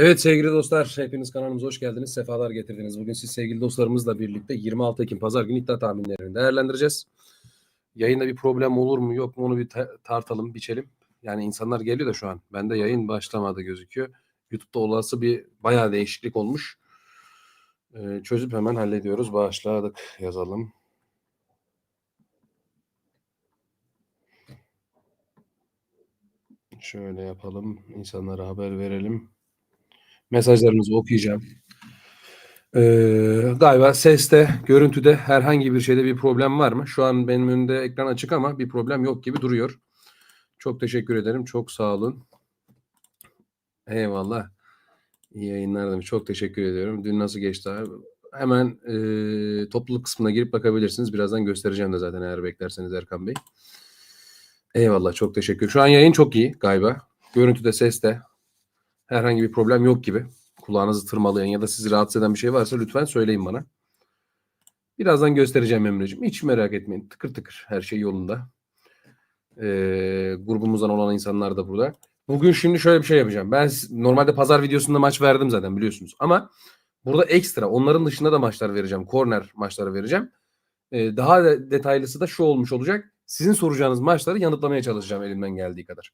Evet sevgili dostlar, hepiniz kanalımıza hoş geldiniz, sefalar getirdiniz. Bugün siz sevgili dostlarımızla birlikte 26 Ekim Pazar günü iddia tahminlerini değerlendireceğiz. Yayında bir problem olur mu yok mu onu bir ta- tartalım, biçelim. Yani insanlar geliyor da şu an. Bende yayın başlamadı gözüküyor. YouTube'da olası bir bayağı değişiklik olmuş. Ee, çözüp hemen hallediyoruz. Başladık yazalım. Şöyle yapalım. insanlara haber verelim. Mesajlarınızı okuyacağım. Ee, galiba seste, görüntüde herhangi bir şeyde bir problem var mı? Şu an benim önümde ekran açık ama bir problem yok gibi duruyor. Çok teşekkür ederim. Çok sağ olun. Eyvallah. İyi yayınlar demiş. Çok teşekkür ediyorum. Dün nasıl geçti abi? Hemen e, topluluk kısmına girip bakabilirsiniz. Birazdan göstereceğim de zaten eğer beklerseniz Erkan Bey. Eyvallah. Çok teşekkür. Şu an yayın çok iyi galiba. Görüntüde, seste herhangi bir problem yok gibi. Kulağınızı tırmalayan ya da sizi rahatsız eden bir şey varsa lütfen söyleyin bana. Birazdan göstereceğim Emre'ciğim. Hiç merak etmeyin. Tıkır tıkır her şey yolunda. Ee, grubumuzdan olan insanlar da burada. Bugün şimdi şöyle bir şey yapacağım. Ben normalde pazar videosunda maç verdim zaten biliyorsunuz. Ama burada ekstra onların dışında da maçlar vereceğim. Korner maçları vereceğim. Ee, daha da detaylısı da şu olmuş olacak. Sizin soracağınız maçları yanıtlamaya çalışacağım elimden geldiği kadar.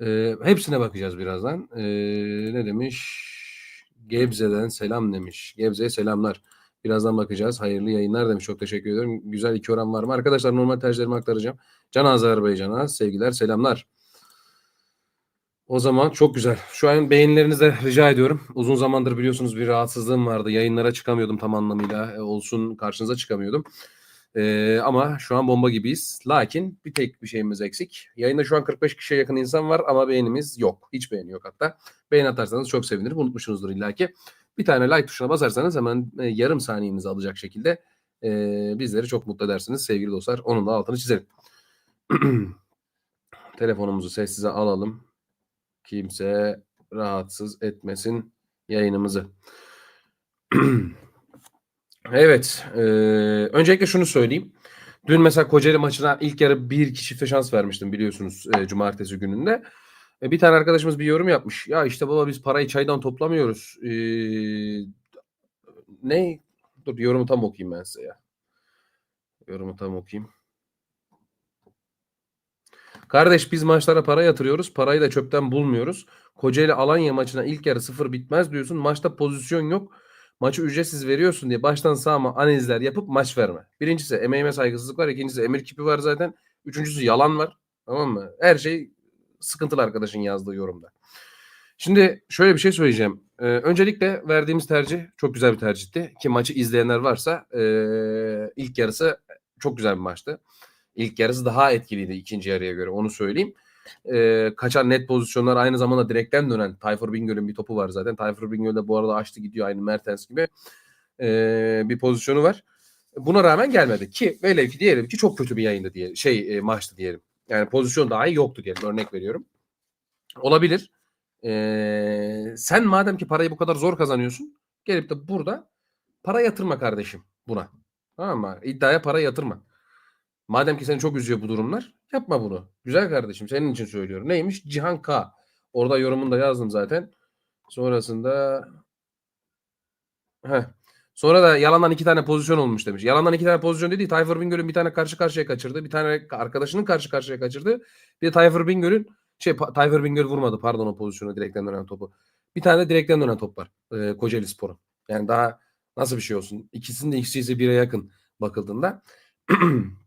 Ee, hepsine bakacağız birazdan. Ee, ne demiş? Gebze'den selam demiş. Gebze'ye selamlar. Birazdan bakacağız. Hayırlı yayınlar demiş. Çok teşekkür ediyorum. Güzel iki oran var mı? Arkadaşlar normal tercihlerimi aktaracağım. Can Azerbaycan'a sevgiler, selamlar. O zaman çok güzel. Şu an beğenilerinizi rica ediyorum. Uzun zamandır biliyorsunuz bir rahatsızlığım vardı. Yayınlara çıkamıyordum tam anlamıyla. E, olsun karşınıza çıkamıyordum. Ee, ama şu an bomba gibiyiz. Lakin bir tek bir şeyimiz eksik. Yayında şu an 45 kişiye yakın insan var ama beğenimiz yok. Hiç beğeni yok hatta. Beğeni atarsanız çok sevinirim. Unutmuşsunuzdur illaki. Bir tane like tuşuna basarsanız hemen e, yarım saniyenizi alacak şekilde e, bizleri çok mutlu edersiniz sevgili dostlar. Onun da altını çizelim. Telefonumuzu sessize alalım. Kimse rahatsız etmesin yayınımızı. Evet. E, öncelikle şunu söyleyeyim. Dün mesela Kocaeli maçına ilk yarı bir kişifte şans vermiştim biliyorsunuz e, cumartesi gününde. E, bir tane arkadaşımız bir yorum yapmış. Ya işte baba biz parayı çaydan toplamıyoruz. E, ne? Dur yorumu tam okuyayım ben size ya. Yorumu tam okuyayım. Kardeş biz maçlara para yatırıyoruz. Parayı da çöpten bulmuyoruz. Kocaeli Alanya maçına ilk yarı sıfır bitmez diyorsun. Maçta pozisyon yok. Maçı ücretsiz veriyorsun diye baştan sağma analizler yapıp maç verme. Birincisi emeğime saygısızlık var. İkincisi emir kipi var zaten. Üçüncüsü yalan var. Tamam mı? Her şey sıkıntılı arkadaşın yazdığı yorumda. Şimdi şöyle bir şey söyleyeceğim. Ee, öncelikle verdiğimiz tercih çok güzel bir tercihti. Ki maçı izleyenler varsa ee, ilk yarısı çok güzel bir maçtı. İlk yarısı daha etkiliydi ikinci yarıya göre onu söyleyeyim. Ee, kaçan net pozisyonlar aynı zamanda direkten dönen Tayfur Bingöl'ün bir topu var zaten. Tayfur Bingöl de bu arada açtı gidiyor aynı Mertens gibi ee, bir pozisyonu var. Buna rağmen gelmedi ki velev ki diyelim ki çok kötü bir yayındı diye şey e, maçtı diyelim. Yani pozisyon dahi yoktu diyelim örnek veriyorum. Olabilir. Ee, sen madem ki parayı bu kadar zor kazanıyorsun gelip de burada para yatırma kardeşim buna. Tamam mı? İddiaya para yatırma. Madem ki seni çok üzüyor bu durumlar yapma bunu. Güzel kardeşim senin için söylüyorum. Neymiş? Cihan K. Orada yorumunu da yazdım zaten. Sonrasında Heh. Sonra da yalandan iki tane pozisyon olmuş demiş. Yalandan iki tane pozisyon dediği Tayfur Bingöl'ün bir tane karşı karşıya kaçırdı. Bir tane arkadaşının karşı karşıya kaçırdı. Bir de Tayfur Bingöl'ün şey Tayfur Bingöl vurmadı pardon o pozisyonu direkten dönen topu. Bir tane de direkten dönen top var. E, Kocaeli Spor'un. Yani daha nasıl bir şey olsun? İkisinin de ikisi bire yakın bakıldığında.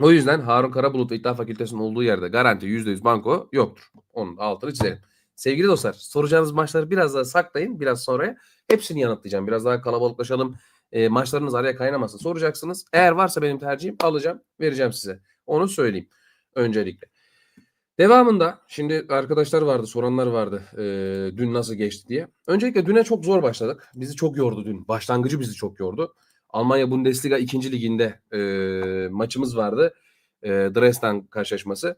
o yüzden Harun Karabulut ve İddia Fakültesi'nin olduğu yerde garanti %100 banko yoktur. Onun altını çizelim. Sevgili dostlar soracağınız maçları biraz daha saklayın biraz sonraya. Hepsini yanıtlayacağım. Biraz daha kalabalıklaşalım. E, maçlarınız araya kaynamasın. Soracaksınız. Eğer varsa benim tercihim alacağım, vereceğim size. Onu söyleyeyim öncelikle. Devamında şimdi arkadaşlar vardı, soranlar vardı. e, dün nasıl geçti diye. Öncelikle düne çok zor başladık. Bizi çok yordu dün. Başlangıcı bizi çok yordu. Almanya Bundesliga 2. liginde e, maçımız vardı. E, Dresden karşılaşması.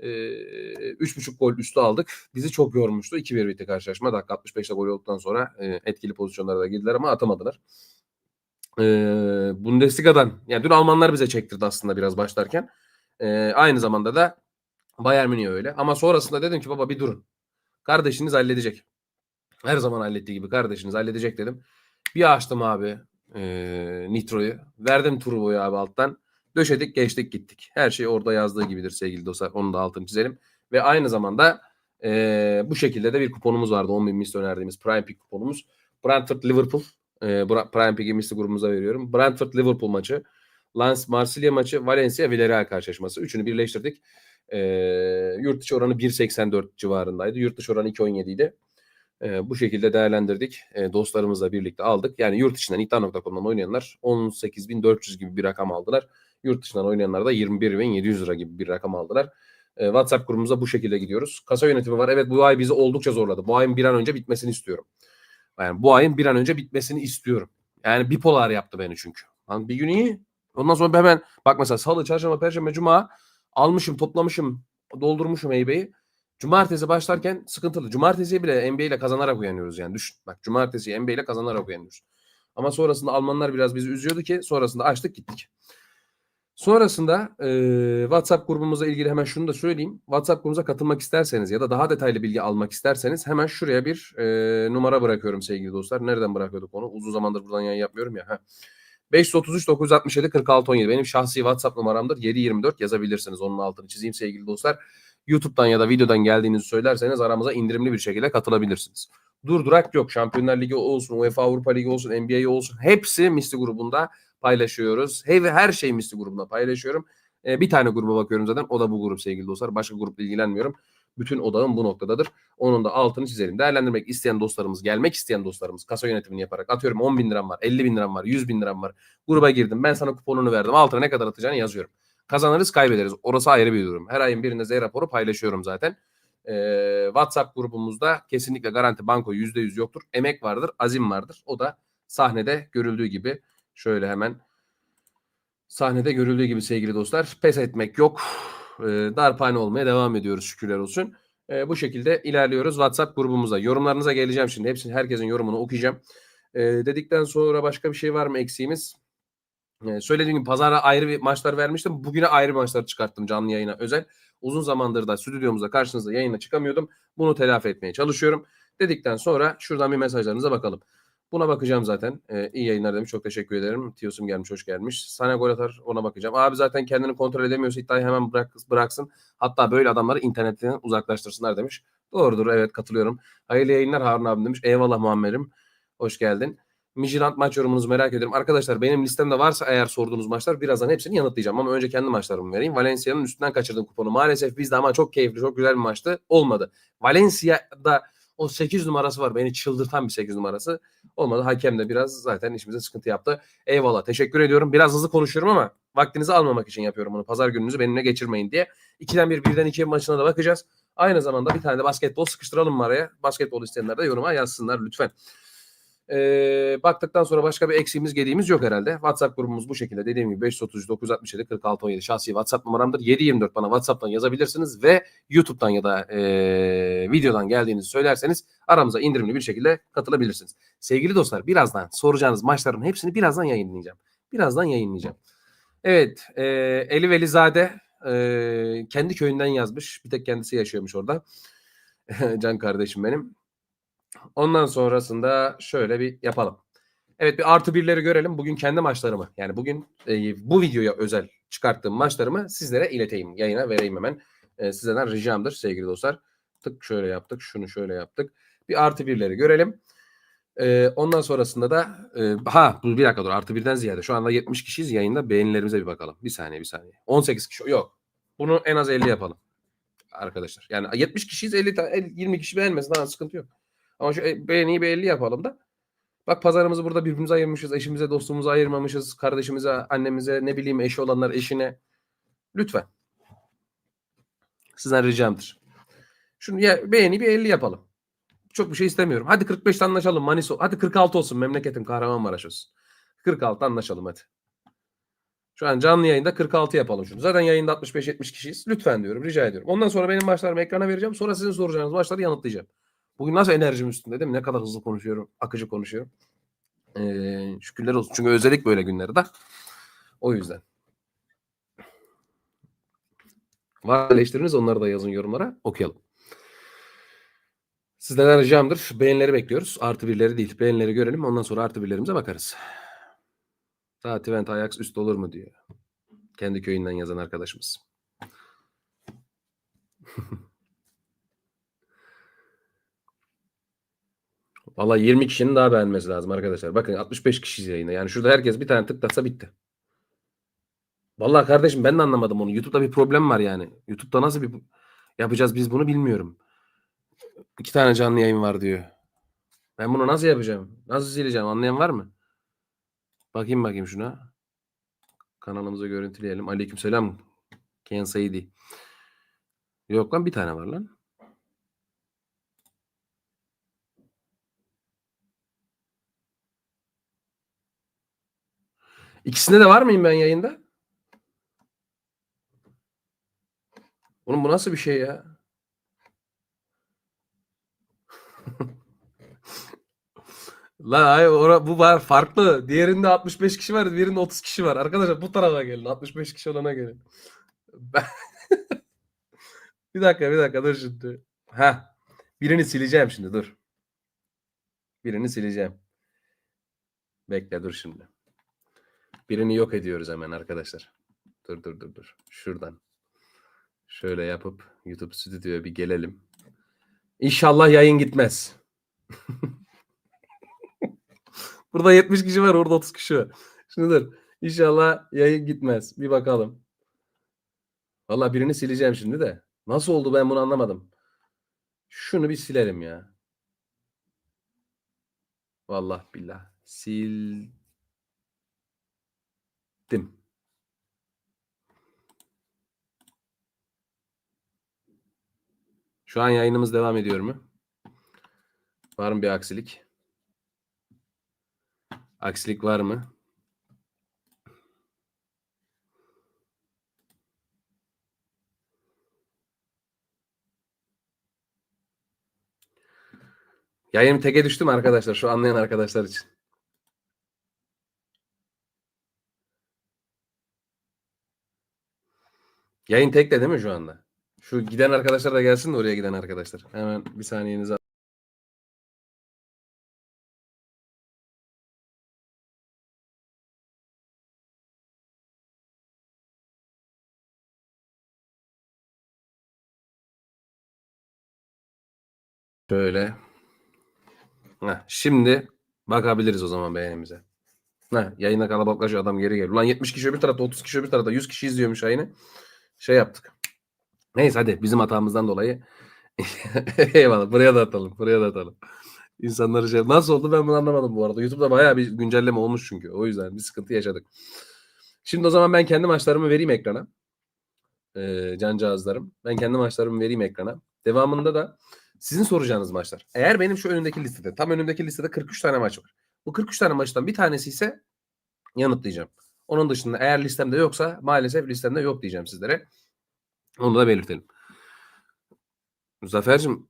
E, 3.5 gol üstü aldık. Bizi çok yormuştu. 2-1 bitti karşılaşma. Dakika 65'te gol olduktan sonra e, etkili pozisyonlara da girdiler ama atamadılar. E, Bundesliga'dan yani dün Almanlar bize çektirdi aslında biraz başlarken. E, aynı zamanda da Bayern Münih öyle. Ama sonrasında dedim ki baba bir durun. Kardeşiniz halledecek. Her zaman hallettiği gibi kardeşiniz halledecek dedim. Bir açtım abi e, Nitro'yu. Verdim turboyu abi alttan. Döşedik geçtik gittik. Her şey orada yazdığı gibidir sevgili dostlar. Onu da altını çizelim. Ve aynı zamanda e, bu şekilde de bir kuponumuz vardı. 10 bin misli önerdiğimiz Prime Pick kuponumuz. Brentford Liverpool. E, Prime Pick'i misli grubumuza veriyorum. Brentford Liverpool maçı. Lens Marsilya maçı. Valencia Villarreal karşılaşması. Üçünü birleştirdik. E, yurt içi oranı 1.84 civarındaydı. Yurt dışı oranı 2.17 idi. E, bu şekilde değerlendirdik. E, dostlarımızla birlikte aldık. Yani yurt içinden iddia.com'dan oynayanlar 18.400 gibi bir rakam aldılar. Yurt dışından oynayanlar da 21.700 lira gibi bir rakam aldılar. E, WhatsApp grubumuza bu şekilde gidiyoruz. Kasa yönetimi var. Evet bu ay bizi oldukça zorladı. Bu ayın bir an önce bitmesini istiyorum. Yani bu ayın bir an önce bitmesini istiyorum. Yani bipolar yaptı beni çünkü. Lan bir gün iyi. Ondan sonra hemen bak mesela salı, çarşamba, perşembe, cuma almışım, toplamışım, doldurmuşum heybeyi. Cumartesi başlarken sıkıntılı. Cumartesiyi bile NBA ile kazanarak uyanıyoruz yani. Düşün. Bak cumartesiyi NBA ile kazanarak uyanıyoruz. Ama sonrasında Almanlar biraz bizi üzüyordu ki sonrasında açtık gittik. Sonrasında e, WhatsApp grubumuzla ilgili hemen şunu da söyleyeyim. WhatsApp grubumuza katılmak isterseniz ya da daha detaylı bilgi almak isterseniz hemen şuraya bir e, numara bırakıyorum sevgili dostlar. Nereden bırakıyorduk onu? Uzun zamandır buradan yayın yapmıyorum ya. Heh. 533 967 46 17 benim şahsi WhatsApp numaramdır. 724 yazabilirsiniz. Onun altını çizeyim sevgili dostlar. YouTube'dan ya da videodan geldiğinizi söylerseniz aramıza indirimli bir şekilde katılabilirsiniz. Durdurak yok. Şampiyonlar Ligi olsun, UEFA Avrupa Ligi olsun, NBA olsun hepsi Misli grubunda paylaşıyoruz. Hey her şey Misli grubunda paylaşıyorum. Ee, bir tane gruba bakıyorum zaten. O da bu grup sevgili dostlar. Başka grupla ilgilenmiyorum. Bütün odağım bu noktadadır. Onun da altını çizelim. Değerlendirmek isteyen dostlarımız, gelmek isteyen dostlarımız kasa yönetimini yaparak atıyorum 10 bin liram var, 50 bin liram var, 100 bin liram var. Gruba girdim. Ben sana kuponunu verdim. Altına ne kadar atacağını yazıyorum. Kazanırız kaybederiz. Orası ayrı bir durum. Her ayın birinde Z raporu paylaşıyorum zaten. Ee, WhatsApp grubumuzda kesinlikle garanti banko %100 yoktur. Emek vardır, azim vardır. O da sahnede görüldüğü gibi şöyle hemen sahnede görüldüğü gibi sevgili dostlar pes etmek yok. Ee, darphane olmaya devam ediyoruz şükürler olsun. Ee, bu şekilde ilerliyoruz WhatsApp grubumuza. Yorumlarınıza geleceğim şimdi. Hepsini herkesin yorumunu okuyacağım. Ee, dedikten sonra başka bir şey var mı eksiğimiz? Ee, söylediğim gibi pazara ayrı bir maçlar vermiştim. Bugüne ayrı maçlar çıkarttım canlı yayına özel. Uzun zamandır da stüdyomuzda karşınızda yayına çıkamıyordum. Bunu telafi etmeye çalışıyorum. Dedikten sonra şuradan bir mesajlarınıza bakalım. Buna bakacağım zaten. Ee, iyi yayınlar demiş. Çok teşekkür ederim. Tiyosum gelmiş, hoş gelmiş. Sana gol atar ona bakacağım. Abi zaten kendini kontrol edemiyorsa iddiayı hemen bırak, bıraksın. Hatta böyle adamları internetten uzaklaştırsınlar demiş. Doğrudur evet katılıyorum. Hayırlı yayınlar Harun abim demiş. Eyvallah Muammer'im. Hoş geldin. Mijirant maç yorumunuzu merak ediyorum. Arkadaşlar benim listemde varsa eğer sorduğunuz maçlar birazdan hepsini yanıtlayacağım. Ama önce kendi maçlarımı vereyim. Valencia'nın üstünden kaçırdığım kuponu. Maalesef bizde ama çok keyifli, çok güzel bir maçtı. Olmadı. Valencia'da o 8 numarası var. Beni çıldırtan bir 8 numarası. Olmadı. Hakem de biraz zaten işimize sıkıntı yaptı. Eyvallah. Teşekkür ediyorum. Biraz hızlı konuşuyorum ama vaktinizi almamak için yapıyorum bunu. Pazar gününüzü benimle geçirmeyin diye. İkiden bir, birden ikiye maçına da bakacağız. Aynı zamanda bir tane de basketbol sıkıştıralım mı araya? Basketbol isteyenler de yoruma yazsınlar lütfen. Ee, baktıktan sonra başka bir eksiğimiz gediğimiz yok herhalde. WhatsApp grubumuz bu şekilde. Dediğim gibi 530 967 46 17 şahsi WhatsApp numaramdır. 724 bana WhatsApp'tan yazabilirsiniz ve YouTube'dan ya da e, videodan geldiğinizi söylerseniz aramıza indirimli bir şekilde katılabilirsiniz. Sevgili dostlar birazdan soracağınız maçların hepsini birazdan yayınlayacağım. Birazdan yayınlayacağım. Evet, e, Eli Velizade e, kendi köyünden yazmış. Bir tek kendisi yaşıyormuş orada. Can kardeşim benim. Ondan sonrasında şöyle bir yapalım. Evet bir artı birleri görelim. Bugün kendi maçlarımı yani bugün e, bu videoya özel çıkarttığım maçlarımı sizlere ileteyim. Yayına vereyim hemen. E, sizden ricamdır sevgili dostlar. Tık şöyle yaptık. Şunu şöyle yaptık. Bir artı birleri görelim. E, ondan sonrasında da e, ha bu bir dakika dur artı birden ziyade. Şu anda 70 kişiyiz yayında. Beğenilerimize bir bakalım. Bir saniye bir saniye. 18 kişi yok. Bunu en az 50 yapalım. Arkadaşlar. Yani 70 kişiyiz 50 tane 20 kişi beğenmesin. Daha sıkıntı yok. Ama şu e, beğeniyi bir 50 yapalım da. Bak pazarımızı burada birbirimize ayırmışız. Eşimize, dostumuza ayırmamışız. Kardeşimize, annemize, ne bileyim eşi olanlar eşine. Lütfen. Sizden ricamdır. Şunu ya, beğeni bir 50 yapalım. Çok bir şey istemiyorum. Hadi 45'te anlaşalım Maniso. Hadi 46 olsun memleketim Kahramanmaraş olsun. 46 anlaşalım hadi. Şu an canlı yayında 46 yapalım şunu. Zaten yayında 65-70 kişiyiz. Lütfen diyorum rica ediyorum. Ondan sonra benim maçlarımı ekrana vereceğim. Sonra sizin soracağınız maçları yanıtlayacağım. Bugün nasıl enerjim üstünde değil mi? Ne kadar hızlı konuşuyorum, akıcı konuşuyorum. Ee, şükürler olsun. Çünkü özledik böyle günleri de. O yüzden. Var eleştiriniz onları da yazın yorumlara okuyalım. Sizlerden ricamdır. Beğenileri bekliyoruz. Artı birleri değil. Beğenileri görelim. Ondan sonra artı birlerimize bakarız. Daha Twente Ajax üst olur mu diyor. Kendi köyünden yazan arkadaşımız. Valla 20 kişinin daha beğenmesi lazım arkadaşlar. Bakın 65 kişi yayında. Yani şurada herkes bir tane tıklasa bitti. Vallahi kardeşim ben de anlamadım onu. YouTube'da bir problem var yani. YouTube'da nasıl bir yapacağız biz bunu bilmiyorum. İki tane canlı yayın var diyor. Ben bunu nasıl yapacağım? Nasıl sileceğim? Anlayan var mı? Bakayım bakayım şuna. Kanalımıza görüntüleyelim. Aleykümselam. Ken Saidi. Yok lan bir tane var lan. İkisinde de var mıyım ben yayında? Oğlum bu nasıl bir şey ya? La ay ora, bu var farklı. Diğerinde 65 kişi var, diğerinde 30 kişi var. Arkadaşlar bu tarafa gelin. 65 kişi olana gelin. Ben... bir dakika, bir dakika dur şimdi. Ha. Birini sileceğim şimdi dur. Birini sileceğim. Bekle dur şimdi. Birini yok ediyoruz hemen arkadaşlar. Dur dur dur dur. Şuradan. Şöyle yapıp YouTube stüdyoya bir gelelim. İnşallah yayın gitmez. Burada 70 kişi var, orada 30 kişi var. Şimdi dur. İnşallah yayın gitmez. Bir bakalım. Valla birini sileceğim şimdi de. Nasıl oldu ben bunu anlamadım. Şunu bir silerim ya. Vallahi billah. Sildim. Şu an yayınımız devam ediyor mu? Var mı bir aksilik? Aksilik var mı? Yayın teke düştü mü arkadaşlar? Şu anlayan arkadaşlar için. Yayın tekte değil mi şu anda? Şu giden arkadaşlar da gelsin de oraya giden arkadaşlar. Hemen bir saniyenizi Şöyle. Heh, şimdi bakabiliriz o zaman beğenimize. Heh, yayına kalabalıklaşıyor adam geri geliyor. Ulan 70 kişi öbür tarafta 30 kişi öbür tarafta 100 kişi izliyormuş yayını. Şey yaptık. Neyse hadi bizim hatamızdan dolayı. Eyvallah buraya da atalım buraya da atalım. İnsanları şey nasıl oldu ben bunu anlamadım bu arada. YouTube'da bayağı bir güncelleme olmuş çünkü. O yüzden bir sıkıntı yaşadık. Şimdi o zaman ben kendi maçlarımı vereyim ekrana. Ee, cancağızlarım. Ben kendi maçlarımı vereyim ekrana. Devamında da sizin soracağınız maçlar. Eğer benim şu önümdeki listede, tam önümdeki listede 43 tane maç var. Bu 43 tane maçtan bir tanesi ise yanıtlayacağım. Onun dışında eğer listemde yoksa maalesef listemde yok diyeceğim sizlere. Onu da belirtelim. Zafer'cim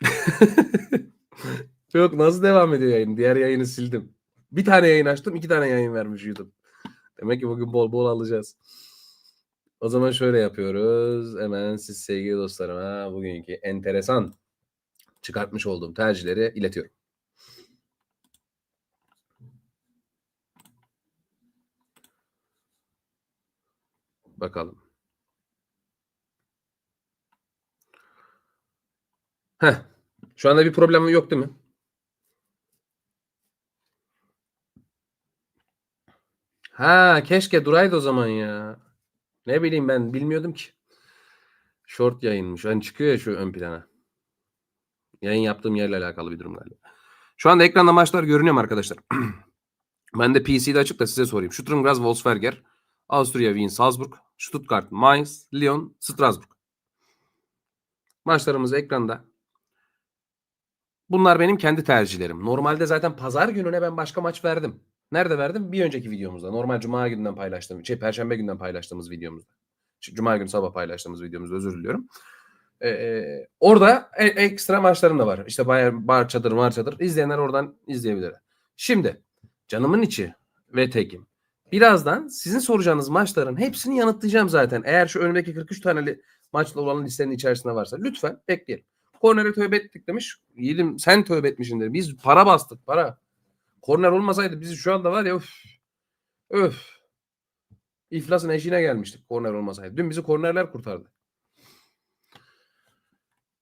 Yok nasıl devam ediyor yayın? Diğer yayını sildim. Bir tane yayın açtım, iki tane yayın vermiş YouTube. Demek ki bugün bol bol alacağız. O zaman şöyle yapıyoruz. Hemen siz sevgili dostlarıma bugünkü enteresan çıkartmış olduğum tercihleri iletiyorum. Bakalım. Heh. Şu anda bir problem yok değil mi? Ha keşke duraydı o zaman ya. Ne bileyim ben bilmiyordum ki. Short yayınmış. Hani çıkıyor ya şu ön plana. Yayın yaptığım yerle alakalı bir durum galiba. Şu anda ekranda maçlar görünüyor mu arkadaşlar? ben de PC'de açıp da size sorayım. Stuttgart, Graz, Wolfsberger, Avusturya, Wien, Salzburg, Stuttgart, Mainz, Lyon, Strasbourg. Maçlarımız ekranda. Bunlar benim kendi tercihlerim. Normalde zaten pazar gününe ben başka maç verdim. Nerede verdim? Bir önceki videomuzda. Normal cuma günden paylaştığım, şey perşembe günden paylaştığımız videomuzda. Cuma günü sabah paylaştığımız videomuzda özür diliyorum. Ee, orada e- ekstra maçlarım da var. İşte Bayern, Bar Çadır, Mar Çadır. İzleyenler oradan izleyebilir. Şimdi canımın içi ve tekim. Birazdan sizin soracağınız maçların hepsini yanıtlayacağım zaten. Eğer şu önümdeki 43 taneli maçla olan listenin içerisinde varsa lütfen bekleyelim. Kornere tövbe ettik demiş. Yiğidim sen tövbe etmişsindir. Biz para bastık para. Korner olmasaydı bizi şu anda var ya öf. Öf. İflasın eşiğine gelmiştik korner olmasaydı. Dün bizi kornerler kurtardı.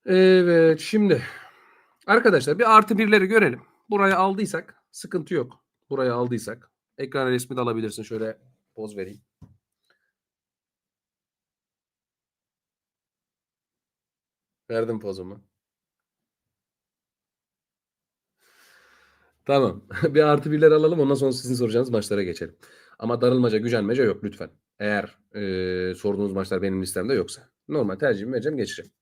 Evet şimdi arkadaşlar bir artı birleri görelim. Buraya aldıysak sıkıntı yok. Buraya aldıysak ekran resmi de alabilirsin. Şöyle poz vereyim. Verdim pozumu. Tamam. bir artı birler alalım. Ondan sonra sizin soracağınız maçlara geçelim. Ama darılmaca, gücenmece yok lütfen. Eğer e, sorduğunuz maçlar benim listemde yoksa. Normal tercihimi vereceğim, geçeceğim.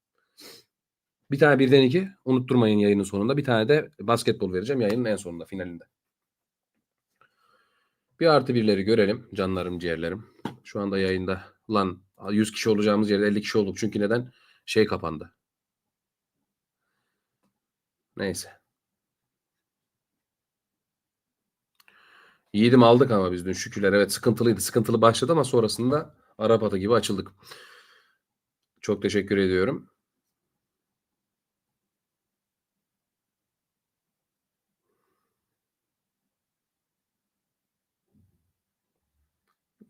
Bir tane birden iki. Unutturmayın yayının sonunda. Bir tane de basketbol vereceğim yayının en sonunda, finalinde. Bir artı birleri görelim. Canlarım, ciğerlerim. Şu anda yayında. Lan 100 kişi olacağımız yerde 50 kişi olduk. Çünkü neden? Şey kapandı. Neyse. Yiğidim aldık ama biz dün şükürler. Evet sıkıntılıydı. Sıkıntılı başladı ama sonrasında Arap atı gibi açıldık. Çok teşekkür ediyorum.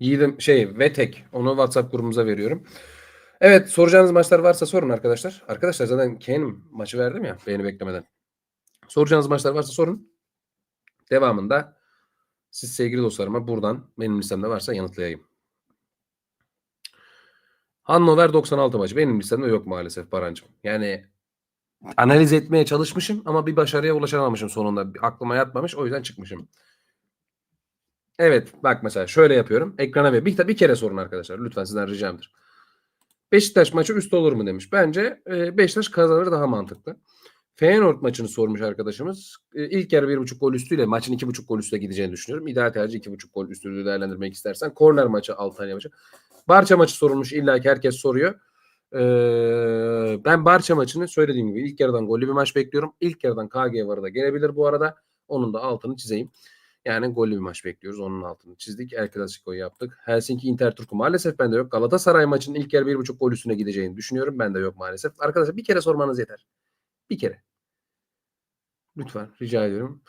Yiğidim şey ve tek onu WhatsApp grubumuza veriyorum. Evet soracağınız maçlar varsa sorun arkadaşlar. Arkadaşlar zaten Kane'im maçı verdim ya beni beklemeden. Soracağınız maçlar varsa sorun. Devamında siz sevgili dostlarıma buradan benim listemde varsa yanıtlayayım. Hannover 96 maçı benim listemde yok maalesef Barancım. Yani analiz etmeye çalışmışım ama bir başarıya ulaşamamışım sonunda. Aklıma yatmamış o yüzden çıkmışım. Evet bak mesela şöyle yapıyorum. Ekrana ve bir, bir kere sorun arkadaşlar. Lütfen sizden ricamdır. Beşiktaş maçı üst olur mu demiş. Bence e, Beşiktaş kazanır daha mantıklı. Feyenoord maçını sormuş arkadaşımız. E, ilk yarı bir buçuk gol üstüyle maçın iki buçuk gol üstüne gideceğini düşünüyorum. İdeal tercih iki buçuk gol üstü değerlendirmek istersen. Korner maçı Altanya maçı. Barça maçı sorulmuş. İlla ki herkes soruyor. Ee, ben Barça maçını söylediğim gibi ilk yarıdan gollü bir maç bekliyorum. İlk yarıdan KG varı da gelebilir bu arada. Onun da altını çizeyim. Yani gollü bir maç bekliyoruz. Onun altını çizdik. El Clasico'yu yaptık. Helsinki Inter Turku maalesef bende yok. Galatasaray maçının ilk yarı bir buçuk gol üstüne gideceğini düşünüyorum. Bende yok maalesef. Arkadaşlar bir kere sormanız yeter. Bir kere. Lütfen rica ediyorum.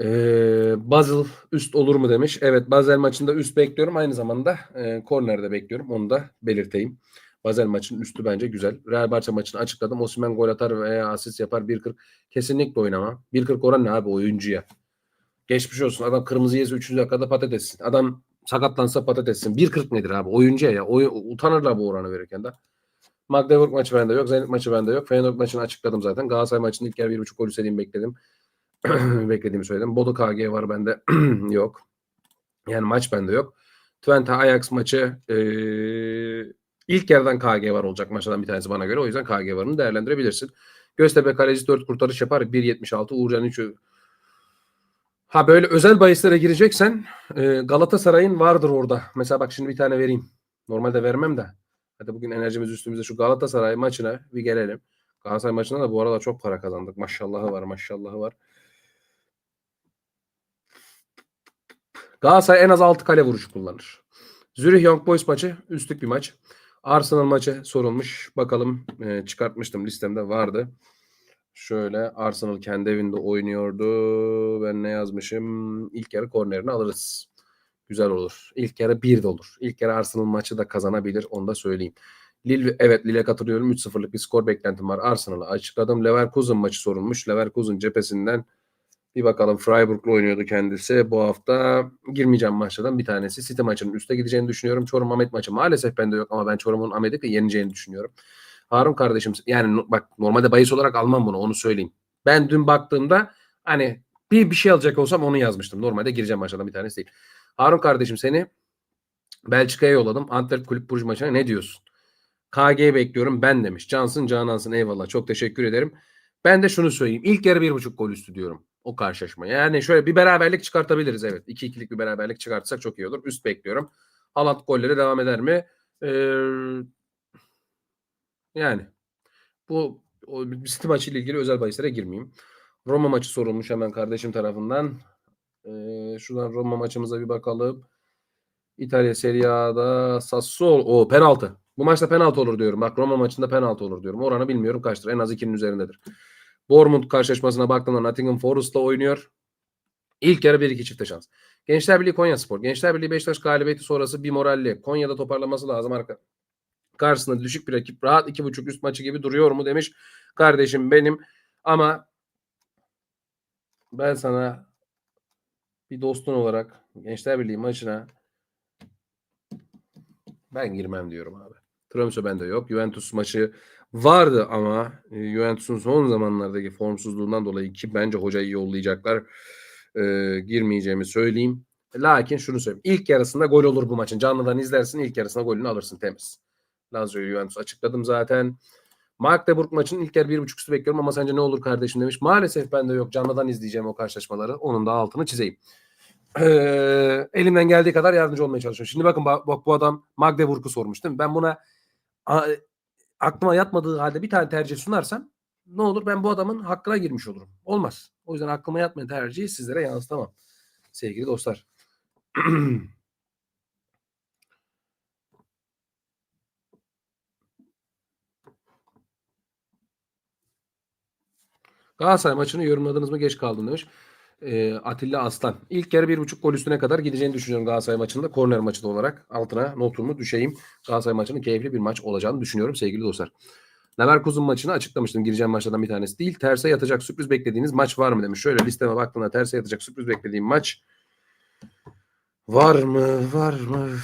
Ee, Basel üst olur mu demiş. Evet Basel maçında üst bekliyorum. Aynı zamanda e, kornerde bekliyorum. Onu da belirteyim. Basel maçının üstü bence güzel. Real Barça maçını açıkladım. Osimhen gol atar veya asist yapar 1.40. Kesinlikle oynama. 1.40 oran ne abi oyuncuya? Geçmiş olsun. Adam kırmızı yese 3. dakikada patatessin. Adam sakatlansa patatessin. 1.40 nedir abi? Oyuncuya ya. Oy, utanırlar bu oranı verirken de. Magdeburg maçı bende yok. Zenit maçı bende yok. Feyenoord maçını açıkladım zaten. Galatasaray maçının ilk yarı 1.5 gol istediğimi bekledim. Beklediğimi söyledim. Bodo KG var bende. yok. Yani maç bende yok. Twente Ajax maçı ee, ilk yarıdan KG var olacak maçlardan bir tanesi bana göre. O yüzden KG varını değerlendirebilirsin. Göztepe kaleci 4 kurtarış yapar. 1.76. Uğurcan 3 Ha böyle özel bahislere gireceksen e, Galatasaray'ın vardır orada. Mesela bak şimdi bir tane vereyim. Normalde vermem de. Hadi bugün enerjimiz üstümüzde şu Galatasaray maçına bir gelelim. Galatasaray maçında da bu arada çok para kazandık. Maşallahı var maşallahı var. Galatasaray en az 6 kale vuruşu kullanır. Zürih Young Boys maçı üstlük bir maç. Arsenal maçı sorulmuş. Bakalım e, çıkartmıştım listemde vardı. Şöyle Arsenal kendi evinde oynuyordu. Ben ne yazmışım? İlk yarı kornerini alırız. Güzel olur. İlk yarı bir de olur. İlk yarı Arsenal maçı da kazanabilir. Onu da söyleyeyim. Lille, evet Lille'e katılıyorum. 3-0'lık bir skor beklentim var. Arsenal'ı açıkladım. Leverkusen maçı sorulmuş. Leverkusen cephesinden bir bakalım Freiburg'la oynuyordu kendisi. Bu hafta girmeyeceğim maçlardan bir tanesi. City maçının üste gideceğini düşünüyorum. Çorum Ahmet maçı maalesef bende yok ama ben Çorum'un Ahmet'i yeneceğini düşünüyorum. Harun kardeşim yani bak normalde bahis olarak almam bunu onu söyleyeyim. Ben dün baktığımda hani bir bir şey alacak olsam onu yazmıştım. Normalde gireceğim maçlardan bir tanesi değil. Harun kardeşim seni Belçika'ya yolladım. Antwerp Kulüp Burj maçına ne diyorsun? KG bekliyorum ben demiş. Cansın Canansın eyvallah çok teşekkür ederim. Ben de şunu söyleyeyim. İlk yarı bir buçuk gol üstü diyorum. O karşılaşma. Yani şöyle bir beraberlik çıkartabiliriz evet. 2-2'lik bir beraberlik çıkartsak çok iyi olur. Üst bekliyorum. Halat golleri devam eder mi? Ee, yani bu o, City maçı ile ilgili özel bahislere girmeyeyim. Roma maçı sorulmuş hemen kardeşim tarafından. Ee, şuradan Roma maçımıza bir bakalım. İtalya Serie A'da Sassuolo. O penaltı. Bu maçta penaltı olur diyorum. Bak Roma maçında penaltı olur diyorum. Oranı bilmiyorum kaçtır. En az 2'nin üzerindedir. Bournemouth karşılaşmasına baktığımda Nottingham Forest'la oynuyor. İlk yarı 1-2 çifte şans. Gençler Birliği Konya Spor. Gençler Birliği Beşiktaş galibiyeti sonrası bir moralli. Konya'da toparlaması lazım arka. Karşısında düşük bir rakip. Rahat 2.5 üst maçı gibi duruyor mu demiş. Kardeşim benim. Ama ben sana bir dostun olarak Gençler Birliği maçına ben girmem diyorum abi. Tromsø bende yok. Juventus maçı vardı ama e, Juventus'un son zamanlardaki formsuzluğundan dolayı ki bence hocayı yollayacaklar. E, girmeyeceğimi söyleyeyim. Lakin şunu söyleyeyim. İlk yarısında gol olur bu maçın. Canlıdan izlersin. ilk yarısında golünü alırsın temiz. Lazio Juventus açıkladım zaten. Magdeburg maçının ilk yarı bir buçuk üstü bekliyorum ama sence ne olur kardeşim demiş. Maalesef bende yok. Canlıdan izleyeceğim o karşılaşmaları. Onun da altını çizeyim. Ee, elimden geldiği kadar yardımcı olmaya çalışıyorum. Şimdi bakın bak, bak bu adam Magdeburg'u sormuş değil mi? Ben buna a, aklıma yatmadığı halde bir tane tercih sunarsam ne olur ben bu adamın hakkına girmiş olurum. Olmaz. O yüzden aklıma yatmayan tercihi sizlere yansıtamam. Sevgili dostlar. Galatasaray maçını yorumladınız mı? Geç kaldım demiş. Ee, Atilla Aslan. İlk yarı bir buçuk gol üstüne kadar gideceğini düşünüyorum Galatasaray maçında. Korner maçı da olarak altına notumu düşeyim. Galatasaray maçının keyifli bir maç olacağını düşünüyorum sevgili dostlar. Leverkusen maçını açıklamıştım. Gireceğim maçlardan bir tanesi değil. Terse yatacak sürpriz beklediğiniz maç var mı demiş. Şöyle listeme baktığımda terse yatacak sürpriz beklediğim maç var mı? Var mı?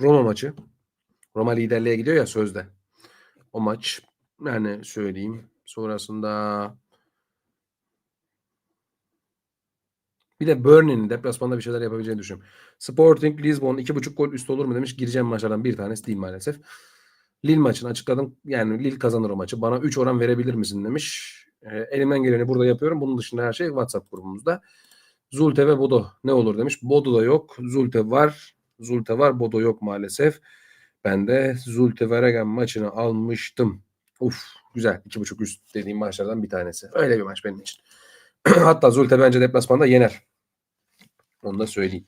Roma maçı. Roma liderliğe gidiyor ya sözde. O maç yani söyleyeyim. Sonrasında bir de Burnley'nin deplasmanda bir şeyler yapabileceğini düşünüyorum. Sporting Lisbon 2.5 gol üstü olur mu demiş. Gireceğim maçlardan bir tanesi değil maalesef. Lille maçını açıkladım. Yani Lille kazanır o maçı. Bana 3 oran verebilir misin demiş. E, elimden geleni burada yapıyorum. Bunun dışında her şey WhatsApp grubumuzda. Zulte ve Bodo ne olur demiş. Bodo da yok. Zulte var. Zulte var. Bodo yok maalesef. Ben de Zulte Veregen maçını almıştım. Uf güzel. 2.5 üst dediğim maçlardan bir tanesi. Öyle bir maç benim için. Hatta Zulte bence deplasmanda yener. Onu da söyleyeyim.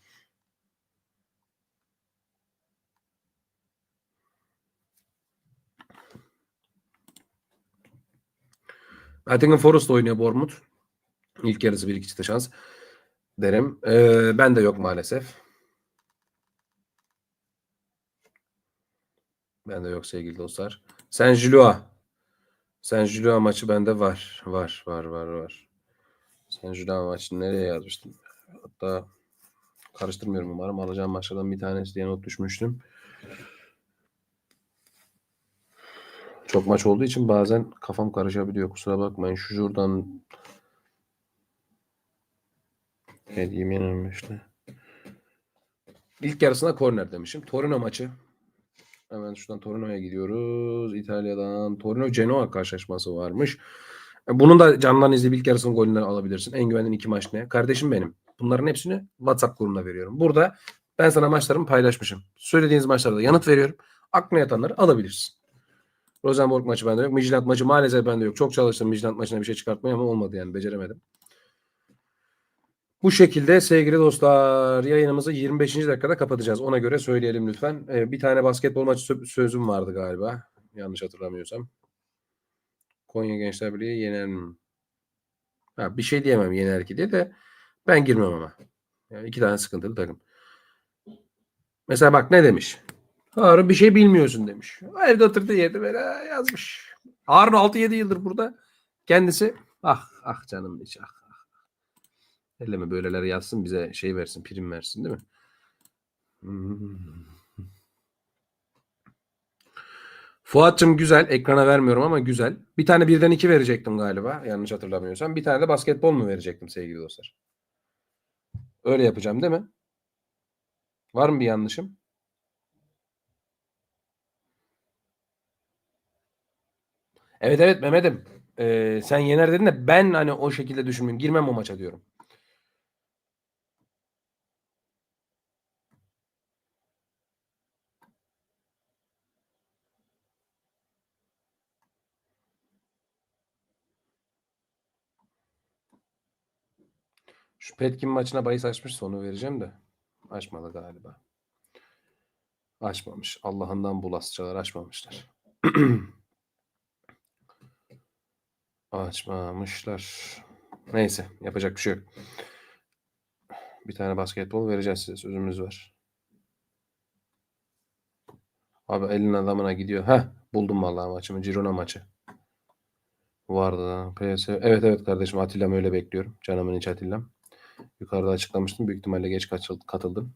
Nottingham Forest oynuyor Bournemouth. İlk yarısı bir iki şans derim. Ee, ben de yok maalesef. Ben de yok sevgili dostlar. Saint Gillois. Saint Gillois maçı bende var. Var, var, var, var. Saint Gillois maçını nereye yazmıştım? Hatta karıştırmıyorum umarım. Alacağım maçlardan bir tanesi diye not düşmüştüm. Çok maç olduğu için bazen kafam karışabiliyor. Kusura bakmayın. Şu şuradan Hediyem yenilmişti. İlk yarısına korner demişim. Torino maçı. Hemen şuradan Torino'ya gidiyoruz. İtalya'dan Torino Genoa karşılaşması varmış. E, Bunun da candan izleyip ilk yarısının golünden alabilirsin. En güvendiğin iki maç ne? Kardeşim benim. Bunların hepsini WhatsApp grubuna veriyorum. Burada ben sana maçlarımı paylaşmışım. Söylediğiniz maçlarda yanıt veriyorum. Aklına yatanları alabilirsin. Rosenborg maçı bende yok. Midland maçı maalesef bende yok. Çok çalıştım Midland maçına bir şey çıkartmaya ama olmadı yani. Beceremedim. Bu şekilde sevgili dostlar yayınımızı 25. dakikada kapatacağız. Ona göre söyleyelim lütfen. Ee, bir tane basketbol maçı sö- sözüm vardı galiba. Yanlış hatırlamıyorsam. Konya Gençler Birliği yener mi? Ha, bir şey diyemem yener ki diye de ben girmem ama. Yani iki tane sıkıntılı takım. Mesela bak ne demiş? Harun bir şey bilmiyorsun demiş. Evde oturduğu yerde böyle yazmış. Harun 6-7 yıldır burada. Kendisi ah ah canım hiç ah. Elleme böyleleri yazsın bize şey versin prim versin değil mi? Hmm. Fuat'cığım güzel. Ekrana vermiyorum ama güzel. Bir tane birden iki verecektim galiba. Yanlış hatırlamıyorsam. Bir tane de basketbol mu verecektim sevgili dostlar? Öyle yapacağım değil mi? Var mı bir yanlışım? Evet evet Mehmet'im. Ee, sen yener dedin de ben hani o şekilde düşünmüyorum. Girmem o maça diyorum. Şu Petkin maçına bahis açmışsa onu vereceğim de. Açmadı galiba. Açmamış. Allah'ından bulasçalar açmamışlar. Açmamışlar. Neyse yapacak bir şey yok. Bir tane basketbol vereceğiz size. Sözümüz var. Abi elin adamına gidiyor. Heh buldum vallahi maçımı. Girona maçı. Vardı. PS. Evet evet kardeşim Atilla'm öyle bekliyorum. Canımın iç Atilla'm. Yukarıda açıklamıştım. Büyük ihtimalle geç katıldım.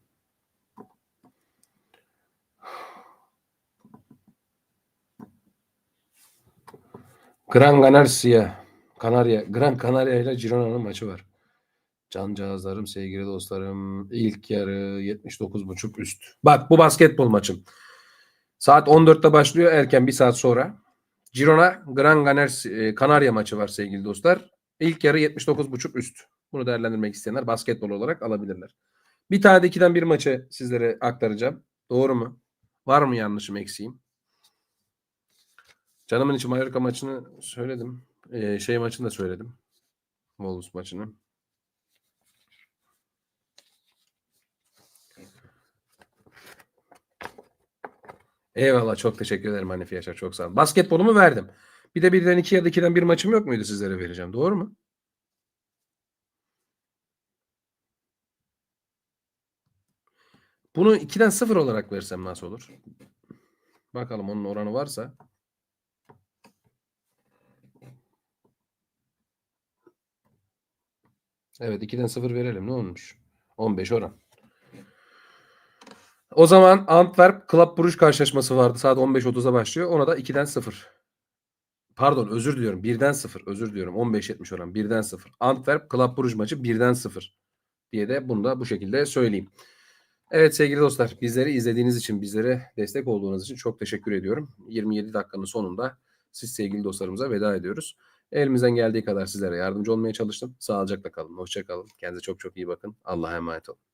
Gran Canaria. Kanarya. Gran Canaria ile Girona'nın maçı var. Cancağızlarım, sevgili dostlarım. ilk yarı 79.5 üst. Bak bu basketbol maçım. Saat 14'te başlıyor erken bir saat sonra. Girona Gran Canaria, e, maçı var sevgili dostlar. İlk yarı 79.5 üst. Bunu değerlendirmek isteyenler basketbol olarak alabilirler. Bir tane de ikiden bir maçı sizlere aktaracağım. Doğru mu? Var mı yanlışım eksiğim? Canımın içi Mallorca maçını söyledim. Ee, şey maçını da söyledim. Wolves maçını. Eyvallah çok teşekkür ederim Hanifi Yaşar çok sağ olun. Basketbolumu verdim. Bir de birden iki ya da ikiden bir maçım yok muydu sizlere vereceğim. Doğru mu? Bunu 2'den 0 olarak versem nasıl olur? Bakalım onun oranı varsa. Evet 2'den 0 verelim. Ne olmuş? 15 oran. O zaman Antwerp Club Brugge karşılaşması vardı. Saat 15.30'a başlıyor. Ona da 2'den 0. Pardon özür diliyorum. 1'den 0. Özür diliyorum. 15.70 oran. 1'den 0. Antwerp Club Brugge maçı 1'den 0 diye de bunu da bu şekilde söyleyeyim. Evet sevgili dostlar bizleri izlediğiniz için bizlere destek olduğunuz için çok teşekkür ediyorum. 27 dakikanın sonunda siz sevgili dostlarımıza veda ediyoruz. Elimizden geldiği kadar sizlere yardımcı olmaya çalıştım. Sağlıcakla kalın. Hoşça kalın. Kendinize çok çok iyi bakın. Allah'a emanet olun.